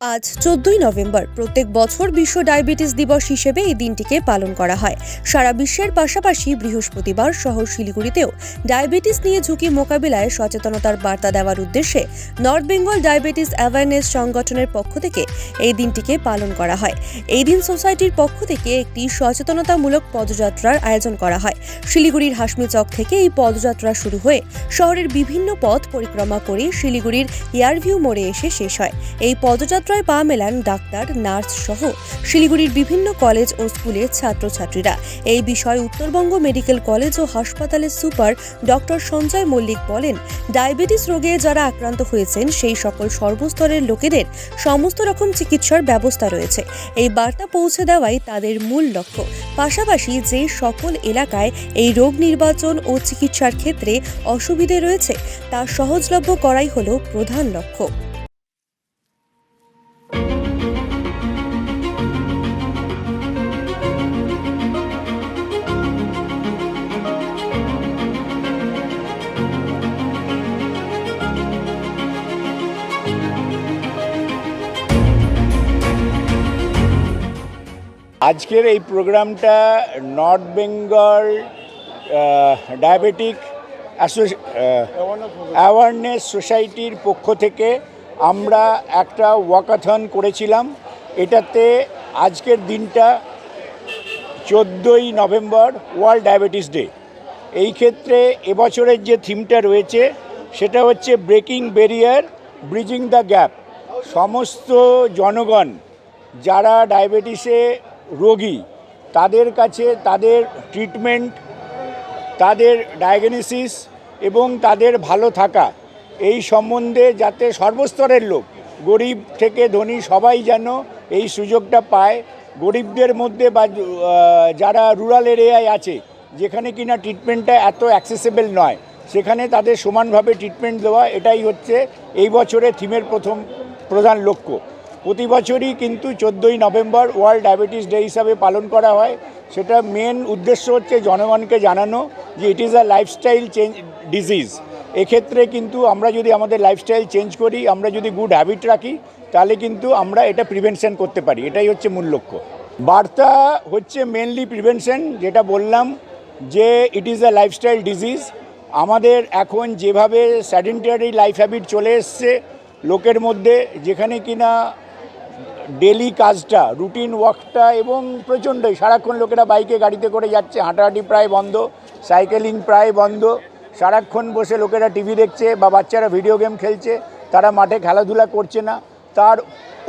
আজ চোদ্দই নভেম্বর, প্রত্যেক বছর বিশ্ব ডায়াবেটিস দিবস হিসেবে এই দিনটিকে পালন করা হয়। সারা বিশ্বের পাশাপাশি বৃহস্পতিবার শহর শিলিগুড়িতেও ডায়াবেটিস নিয়ে ঝুঁকি মোকাবিলায় সচেতনতার বার্তা দেওয়ার উদ্দেশ্যে নর্থ বেঙ্গল ডায়াবেটিস অ্যাওয়ারনেস সংগঠনের পক্ষ থেকে এই দিনটিকে পালন করা হয়। এই দিন সোসাইটির পক্ষ থেকে একটি সচেতনতামূলক পদযাত্রার আয়োজন করা হয়। শিলিগুড়ির হাসমি চক থেকে এই পদযাত্রা শুরু হয়ে শহরের বিভিন্ন পথ পরিক্রমা করে শিলিগুড়ির এয়ারভিউ মোড়ে এসে শেষ হয়। এই পদযাত্রায় পা মেলান ডাক্তার, নার্স সহ শিলিগুড়ির বিভিন্ন কলেজ ও স্কুলের ছাত্রছাত্রীরা। এই বিষয়ে উত্তরবঙ্গ মেডিকেল কলেজ ও হাসপাতালের সুপার ডক্টর সঞ্জয় মল্লিক বলেন, ডায়াবেটিস রোগে যারা আক্রান্ত হয়েছেন, সেই সকল সর্বস্তরের লোকেদের সমস্ত রকম চিকিৎসার ব্যবস্থা রয়েছে। এই বার্তা পৌঁছে দেওয়াই তাদের মূল লক্ষ্য। পাশাপাশি যে সকল এলাকায় এই রোগ নির্বাচন ও চিকিৎসার ক্ষেত্রে অসুবিধে রয়েছে, তা সহজলভ্য করাই হল প্রধান লক্ষ্য। আজকের এই প্রোগ্রামটা নর্থ বেঙ্গল ডায়াবেটিক অ্যাওয়ারনেস সোসাইটির পক্ষ থেকে আমরা একটা ওয়াকাথন করেছিলাম। এটাতে আজকের দিনটা চোদ্দোই নভেম্বর, ওয়ার্ল্ড ডায়াবেটিস ডে। এই ক্ষেত্রে এবছরের যে থিমটা রয়েছে, সেটা হচ্ছে breaking barrier, bridging the gap. সমস্ত জনগণ যারা ডায়াবেটিসে রোগী, তাদের কাছে তাদের ট্রিটমেন্ট তাদের ডায়াগনোসিস এবং তাদের ভালো থাকা, এই সম্বন্ধে যাতে সর্বস্তরের লোক, গরিব থেকে ধনী সবাই যেন এই সুযোগটা পায়। গরিবদের মধ্যে বা যারা রুরাল এরিয়ায় আছে, যেখানে কিনা ট্রিটমেন্টটা এত অ্যাক্সেসেবল নয়, সেখানে তাদের সমানভাবে ট্রিটমেন্ট দেওয়া, এটাই হচ্ছে এই বছরের থিমের প্রথম প্রধান লক্ষ্য। প্রতি বছরই কিন্তু চোদ্দোই নভেম্বর ওয়ার্ল্ড ডায়াবেটিস ডে হিসাবে পালন করা হয়। সেটা মেন উদ্দেশ্য হচ্ছে জনগণকে জানানো যে it is a lifestyle change disease এক্ষেত্রে কিন্তু আমরা যদি আমাদের লাইফস্টাইল চেঞ্জ করি, আমরা যদি গুড হ্যাবিট রাখি, তাহলে কিন্তু আমরা এটা প্রিভেনশন করতে পারি। এটাই হচ্ছে মূল লক্ষ্য। বার্তা হচ্ছে মেনলি প্রিভেনশন যেটা বললাম যে it is a lifestyle disease আমাদের এখন যেভাবে স্যাডেন্টারি লাইফ হ্যাবিট চলে এসছে, লোকের মধ্যে যেখানে কিনা ডেলি কাজটা, রুটিন ওয়ার্কটা এবং প্রচণ্ডই সারাক্ষণ লোকেরা বাইকে গাড়িতে করে যাচ্ছে, হাঁটাহাঁটি প্রায় বন্ধ, সাইকেলিং প্রায় বন্ধ, সারাক্ষণ বসে লোকেরা টিভি দেখছে বা বাচ্চারা ভিডিও গেম খেলছে, তারা মাঠে খেলাধুলা করছে না, তার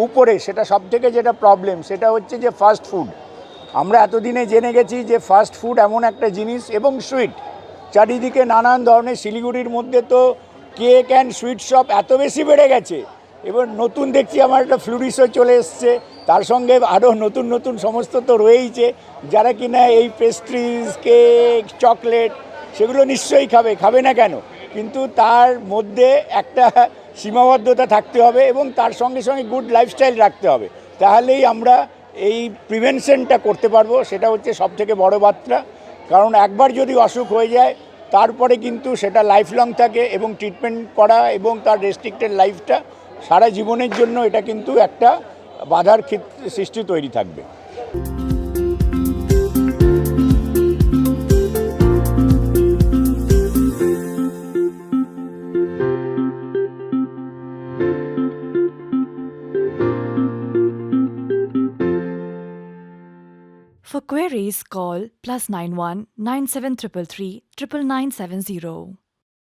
উপরে সেটা সব থেকে যেটা প্রবলেম সেটা হচ্ছে যে ফাস্ট ফুড আমরা এতদিনে জেনে গেছি যে ফাস্ট ফুড এমন একটা জিনিস এবং সুইট চারিদিকে নানান ধরনের শিলিগুড়ির মধ্যে তো কেক অ্যান্ড সুইট শপ এত বেশি বেড়ে গেছে এবার নতুন দেখছি আমার একটা ফ্লুরিসও চলে এসছে। তার সঙ্গে আরও নতুন নতুন সমস্ত তো রয়েইছে। যারা কিনা এই পেস্ট্রিজ কেক চকলেট সেগুলো নিশ্চয়ই খাবে খাবে না কেন? কিন্তু তার মধ্যে একটা সীমাবদ্ধতা থাকতে হবে এবং তার সঙ্গে সঙ্গে গুড লাইফস্টাইল রাখতে হবে। তাহলেই আমরা এই প্রিভেনশনটা করতে পারব, সেটা হচ্ছে সব থেকে বড় বার্তা। কারণ একবার যদি অসুখ হয়ে যায়, তারপরে কিন্তু সেটা লাইফ লং থাকে এবং ট্রিটমেন্ট করা এবং তার রেস্ট্রিক্টেড লাইফটা সারা জীবনের জন্য এটা কিন্তু একটা বাধার ক্ষেত্রে সৃষ্টি তৈরি থাকবে For queries, call plus 91 9733 99970.